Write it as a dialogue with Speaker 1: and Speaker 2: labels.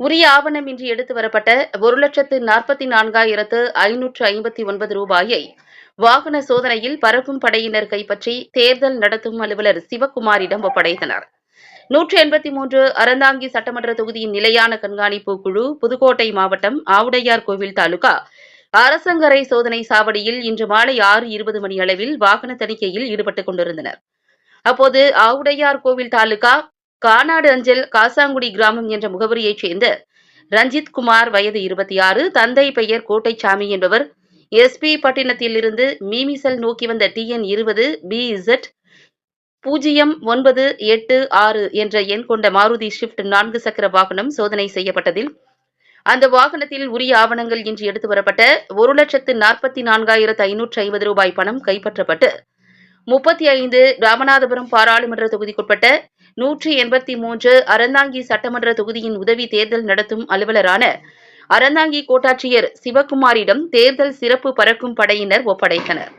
Speaker 1: உரிய ஆவணமின்றி எடுத்து வரப்பட்ட ஒரு லட்சத்து நாற்பத்தி நான்காயிரத்து ஐநூற்று ஐம்பத்தி ஒன்பது ரூபாயை வாகன சோதனையில் பறக்கும் படையினர் கைப்பற்றி தேர்தல் நடத்தும் அலுவலர் சிவக்குமாரிடம் ஒப்படைத்தனர். நூற்று எண்பத்தி மூன்று அறந்தாங்கி சட்டமன்ற தொகுதியின் நிலையான கண்காணிப்பு குழு புதுக்கோட்டை மாவட்டம் ஆவுடையார் கோவில் தாலுகா அரசங்கரை சோதனை சாவடியில் இன்று மாலை ஆறு இருபது மணி அளவில் வாகன தணிக்கையில் ஈடுபட்டுக் கொண்டிருந்தனர். அப்போது ஆவுடையார் கோவில் தாலுகா கானாடு அஞ்சல் காசாங்குடி கிராமம் என்ற முகவரியைச் சேர்ந்த ரஞ்சித் குமார் வயது இருபத்தி ஆறு தந்தை பெயர் கோட்டைச்சாமி என்பவர். எஸ்பி பட்டினத்திலிருந்து மீமிசல் நோக்கி வந்த டிஎன் இருபது பி இசட் பூஜ்ஜியம் ஒன்பது எட்டு ஆறு என்ற எண் கொண்ட மாருதி ஷிஃப்ட் நான்கு சக்கர வாகனம் சோதனை செய்யப்பட்டதில் அந்த வாகனத்தில் உரிய ஆவணங்கள் இன்று எடுத்து வரப்பட்ட ஒரு லட்சத்து நாற்பத்தி நான்காயிரத்து ஐநூற்று ஐம்பது ரூபாய் பணம் கைப்பற்றப்பட்டு முப்பத்தி ஐந்து ராமநாதபுரம் பாராளுமன்ற தொகுதிக்குட்பட்ட நூற்றி எண்பத்தி மூன்று அறந்தாங்கி சட்டமன்ற தொகுதியின் உதவி தேர்தல் நடத்தும் அலுவலரான அறந்தாங்கி கோட்டாட்சியர் சிவக்குமாரிடம் தேர்தல் சிறப்பு பறக்கும் படையினர் ஒப்படைத்தனர்.